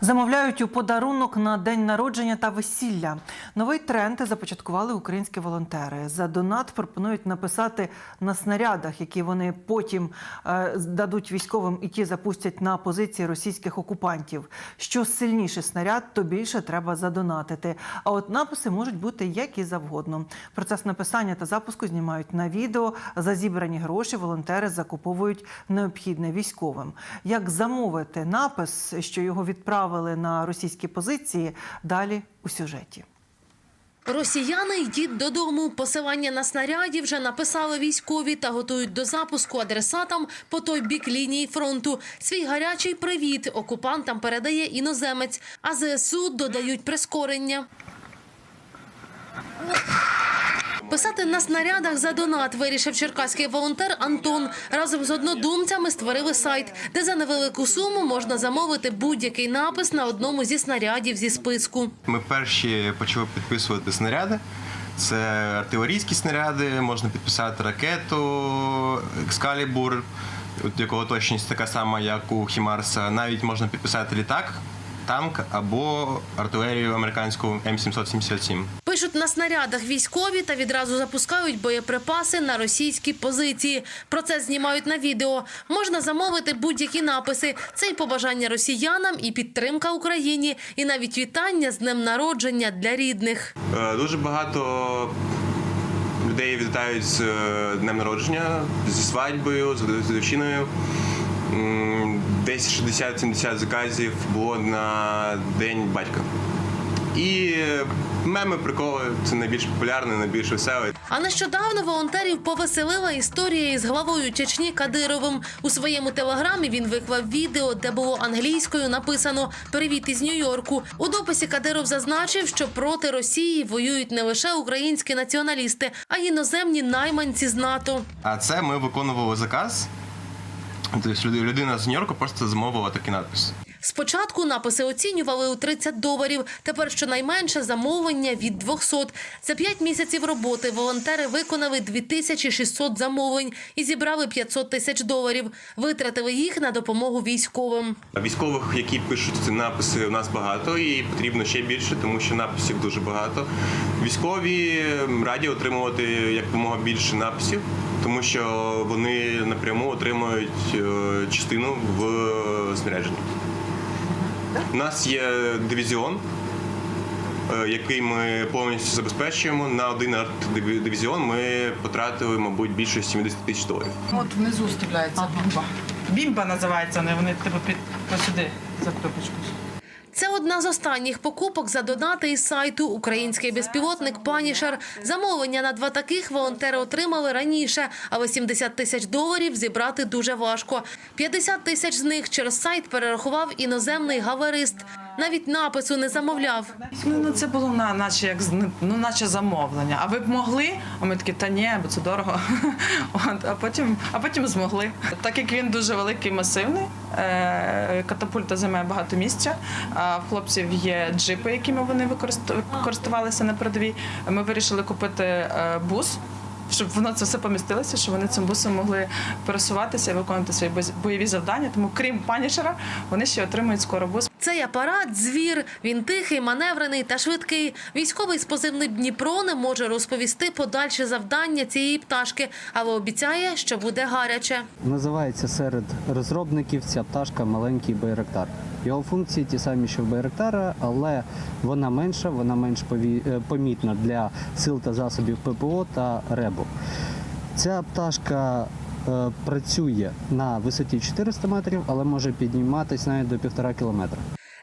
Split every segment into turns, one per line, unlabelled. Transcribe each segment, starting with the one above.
Замовляють у подарунок на день народження та весілля. Новий тренд започаткували українські волонтери. За донат пропонують написати на снарядах, які вони потім е, дадуть військовим, і ті запустять на позиції російських окупантів. Що сильніший снаряд, то більше треба задонатити. А от написи можуть бути як і завгодно. Процес написання та запуску знімають на відео. За зібрані гроші волонтери закуповують необхідне військовим. Як замовити напис, що його відправили на російські позиції, далі у сюжеті.
Росіяни йдіть додому. Посилання на снаряді вже написали військові та готують до запуску адресатам по той бік лінії фронту. Свій гарячий привіт окупантам передає іноземець, а ЗСУ додають прискорення. Писати на снарядах за донат вирішив черкаський волонтер Антон. Разом з однодумцями створили сайт, де за невелику суму можна замовити будь-який напис на одному зі снарядів зі списку.
Ми перші почали підписувати снаряди. Це артилерійські снаряди, можна підписати ракету, екскалібур, якого точність така сама, як у Хімарса. Навіть можна підписати літак, танк або артилерію американську М777.
Пишуть на снарядах військові та відразу запускають боєприпаси на російські позиції. Процес знімають на відео. Можна замовити будь-які написи. Це і побажання росіянам, і підтримка Україні, і навіть вітання з днем народження для рідних.
Е, Дуже багато людей вітають з е, днем народження, зі свадьбою, з дівчиною. Десь 60-70 заказів було на день батька. І меми, приколи це найбільш популярне, найбільш веселе.
А нещодавно волонтерів повеселила історія із главою Чечні Кадировим. У своєму телеграмі він виклав відео, де було англійською написано Привіт із Нью-Йорку. У дописі Кадиров зазначив, що проти Росії воюють не лише українські націоналісти, а й іноземні найманці з НАТО.
А це ми виконували заказ. Тобто людина з Нью-Йорку просто замовила такий надпис.
Спочатку написи оцінювали у 30 доларів. Тепер щонайменше замовлення від 200. За 5 місяців роботи волонтери виконали 2600 замовлень і зібрали 500 тисяч доларів. Витратили їх на допомогу військовим.
Військових, які пишуть ці написи, у нас багато і потрібно ще більше, тому що написів дуже багато. Військові раді отримувати якомога більше написів, тому що вони напряму отримують е, частину в У нас є дивізіон, е, який ми повністю забезпечуємо. На один арт-дивізіон ми потратили, мабуть, більше 70 тисяч доларів.
От внизу стріляється бімба. Бімба називається, вони, вони типу під посюди за кнопочку.
Це одна з останніх покупок за донати із сайту Український безпілотник Панішер. Замовлення на два таких волонтери отримали раніше, але 70 тисяч доларів зібрати дуже важко. 50 тисяч з них через сайт перерахував іноземний гаверист. Навіть напису не замовляв.
Ну, ну це було на, наче як ну, наче замовлення. А ви б могли? А ми такі, та ні, бо це дорого. От, а потім, а потім змогли. Так як він дуже великий, масивний, е, катапульта займає багато місця. А в хлопців є джипи, якими вони використ- користувалися на передовій. Ми вирішили купити е, бус. Щоб воно це все помістилося, щоб вони цим бусом могли пересуватися і виконувати свої бойові завдання. Тому, крім панішера, вони ще отримують скоро бус.
Цей апарат звір. Він тихий, маневрений та швидкий. Військовий з позивним Дніпро не може розповісти подальші завдання цієї пташки, але обіцяє, що буде гаряче.
Називається серед розробників ця пташка маленький байрактар. Його функції ті самі, що в Байрактара, але вона менша, вона менш е, помітна для сил та засобів ППО та РЕБу. Ця пташка е, працює на висоті 400 метрів, але може підніматися навіть до півтора кілометра.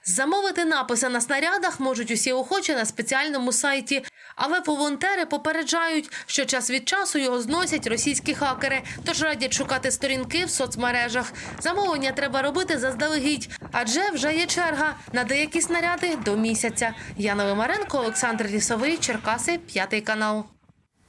Замовити написи на снарядах можуть усі охочі на спеціальному сайті. Але волонтери попереджають, що час від часу його зносять російські хакери, тож радять шукати сторінки в соцмережах. Замовлення треба робити заздалегідь, адже вже є черга на деякі снаряди до місяця. Яна Лимаренко, Олександр Лісовий, Черкаси, п'ятий канал.